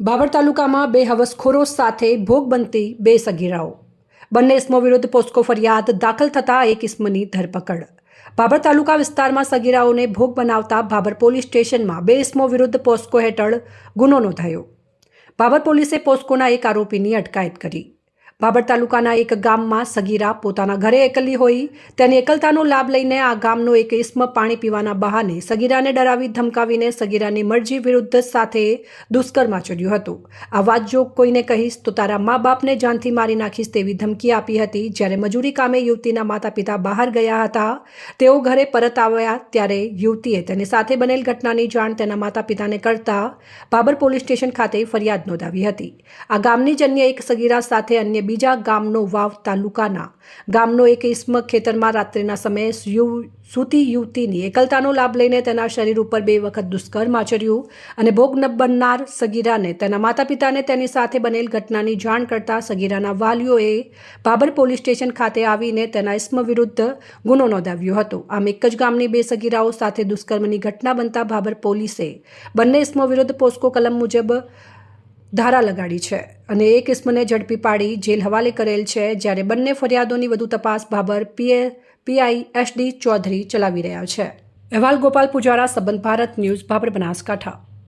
બાબર તાલુકામાં બે હવસખોરો સાથે ભોગ બનતી બે સગીરાઓ. બંને ઇસમો વિરુદ્ધ પોસ્કો ફરિયાદ દાખલ થતાં એક ઇસમની ધરપકડ. બાબર તાલુકા વિસ્તારમાં સગીરાઓને ભોગ બનાવતા બાબર પોલીસ સ્ટેશનમાં બે ઇસમો વિરુદ્ધ પોસ્કો હેઠળ ગુનો નોંધાયો. બાબર પોલીસે પોસ્કોના એક આરોપીની અટકાયત કરી. બાબર તાલુકાના એક ગામમાં સગીરા પોતાના ઘરે એકલી હોઈ તેની એકલતાનો લાભ લઈને આ ગામનો એક ઇસ્મ પાણી પીવાના બહાને સગીરાને ડરાવી ધમકાવીને સગીરાની મરજી વિરુદ્ધ સાથે દુષ્કર્મ આચર્યું હતું. આ વાત જો કોઈને કહીશ તો તારા મા બાપને જાનથી મારી નાખીશ તેવી ધમકી આપી હતી. જ્યારે મજૂરી કામે યુવતીના માતા પિતા બહાર ગયા હતા, તેઓ ઘરે પરત આવ્યા ત્યારે યુવતીએ તેની સાથે બનેલ ઘટનાની જાણ તેના માતા પિતાને કરતા બાબર પોલીસ સ્ટેશન ખાતે ફરિયાદ નોંધાવી હતી. આ ગામની જન્ય એક સગીરા સાથે અન્ય બીજા ગામનો વાવ તાલુકાના. ગામનો એક ઇસ્મ ખેતરમાં રાત્રિના સમયે સૂતી યુવતીની એકલતાનો લાભ લઈને તેના શરીર ઉપર બે વખત દુષ્કર્મ આચર્યું અને ભોગ ન બનનાર સગીરાને, તેના માતા પિતાને તેની સાથે બનેલ ઘટનાની જાણ કરતા સગીરાના વાલીઓએ બાબર પોલીસ સ્ટેશન ખાતે આવીને તેના ઇસ્મ વિરુદ્ધ ગુનો નોંધાવ્યો હતો. આમ એક જ ગામની બે સગીરાઓ સાથે દુષ્કર્મની ઘટના બનતા બાબર પોલીસે બંને ઇસ્મો વિરુદ્ધ પોસ્કો કલમ મુજબ ધારા લગાડી છે અને એ કિસ્મને ઝડપી પાડી જેલ હવાલે કરેલ છે જ્યારે બંને ફરિયાદોની વધુ તપાસ બાબર પીએ પીઆઈ એસડી ચૌધરી ચલાવી રહ્યા છે. અહેવાલ ગોપાલ પુજારા, સંબંધ ભારત ન્યૂઝ, બાબર બનાસકાંઠા.